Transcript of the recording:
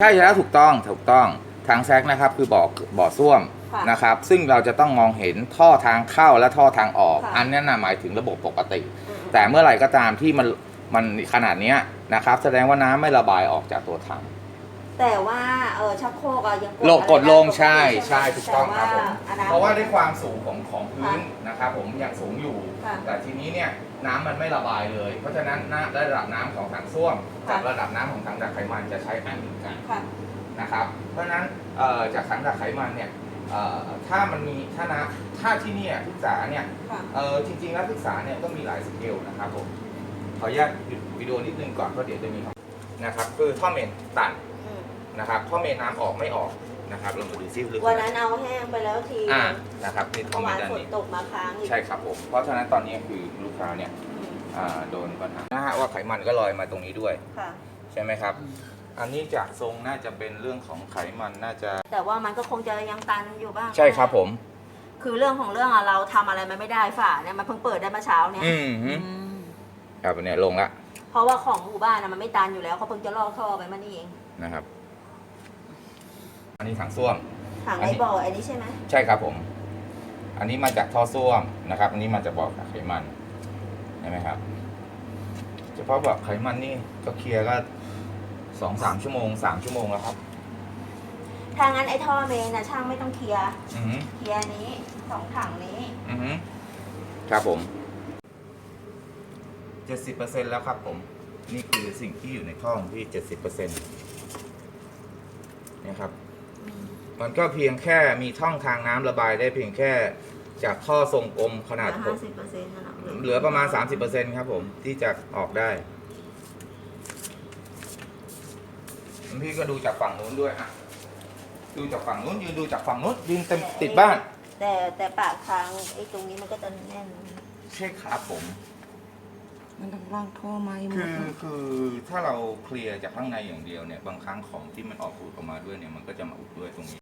ใช่แล้วถูกต้องถูกต้องทางแซกนะครับคือบ่อบ่อส้วมค่ะนะครับ ซึ่งเราจะต้องมองเห็นท่อทางเข้าและท่อทางออก ค่ะ อันนั้นนะหมายถึงระบบปกติ อืม แต่เมื่อไหร่ก็ตามที่มันมันขนาดเนี้ยนะครับ แสดงว่าน้ำไม่ระบายออกจากตัวถัง แต่ว่าเออชักโครกอะยังโลกกดลงอะไรใช่ได้ปกติใช่ถูกต้องครับผมแต่ว่าอนาคตเพราะว่า ด้วยความสูงของของพื้นนะครับผมยังสูงอยู่ ค่ะแต่ทีนี้เนี่ยน้ำมันไม่ระบายเลย เพราะฉะนั้นน้ำระดับน้ำของถังส้วมค่ะ กับระดับน้ำของถังดักไขมันจะใช้อันเดียวกันค่ะนะครับ เพราะฉะนั้นเอ่อจากถังดักไขมันเนี่ยเอ่อถ้ามันมีถ้านะถ้าที่เนี่ยศึกษาเนี่ย ค่ะ เออจริงๆแล้วศึกษาเนี่ยก็มีหลายสเกลนะครับผมขออนุญาตหยุดวิดีโอนิดนึงก่อนเพราะเดี๋ยวจะมีคำนะครับ คือท่อเมนตันอืม นะครับท่อเมนน้ำออกไม่ออกนะครับเรามาดูซิลึกวันนั้นเอาแห้งไปแล้วทีอ่านะครับนี่ท่อเมื่อเมนวานด้านฝนนี้ตกมาค้างอีกใช่ครับผมเพราะฉะนั้นตอนนี้คือลูกค้าเนี่ยอืมอ่าโดนปัญหานะฮะว่าไขมันก็ลอยมาตรงนี้ด้วย ค่ะ ใช่ไหมครับ อันนี้จากทรงน่าจะเป็นเรื่องของไขมันน่าจะแต่ว่ามันก็คงจะยังตันอยู่บ้างใช่ครับผม คือเรื่องของเรื่องอะเราทำอะไรมันไม่ได้ฝาเนี่ยมันเพิ่งเปิดได้เมื่อเช้าเนี่ยอืมฮึอืมครับเนี่ยลงละเพราะว่าของหมู่บ้านอะมันไม่ตันอยู่แล้วเขาเพิ่งจะลอกท่อไปมันนี่เองนะครับ อันนี้ถังส้วม ถังอันไอ้นี้บ่อไอ้นี้ใช่ไหมใช่ครับผม อันนี้มาจากท่อส้วมนะครับ อันนี้มาจากบ่อไขมันเห็นไหมครับ เฉพาะบ่อไขมันนี่ก็เคลียร์ก็สองสามชั่วโมงสามชั่วโมงแล้วครับ ถ้างั้นไอ้ท่อเมนอะช่างไม่ต้องเคลียร์อือฮึเคลียร์นี้สองถังนี้อือฮึครับผมเจ็ดสิบเปอร์เซ็นแล้วครับผม นี่คือสิ่งที่อยู่ในท่อของพี่เจ็ดสิบเปอร์เซ็นนี่ครับ มันก็เพียงแค่มีช่องทางน้ำระบายได้เพียงแค่จากท่อทรงกลมขนาดห้าสิบเปอร์เซ็นต์นะเหลือประมาณ 30%ครับผมที่จะออกได้พี่ก็ดูจากฝั่งนู้นด้วยอะดูจากฝั่งนู้นยืนดูจากฝั่งนู้นยืนเต็มติดบ้าน แต่แต่ปากทางไอ้ตรงนี้มันก็จะแน่น ใช่ครับผม มันต้องล่างท่อไม้หมคืดอคือถ้าเราเคลียร์จากข้างในอย่างเดียวเนี่ย บางครั้งของที่มันออกรูดออกมาด้วยเนี่ยมันก็จะมาอุดด้วยตรงนี้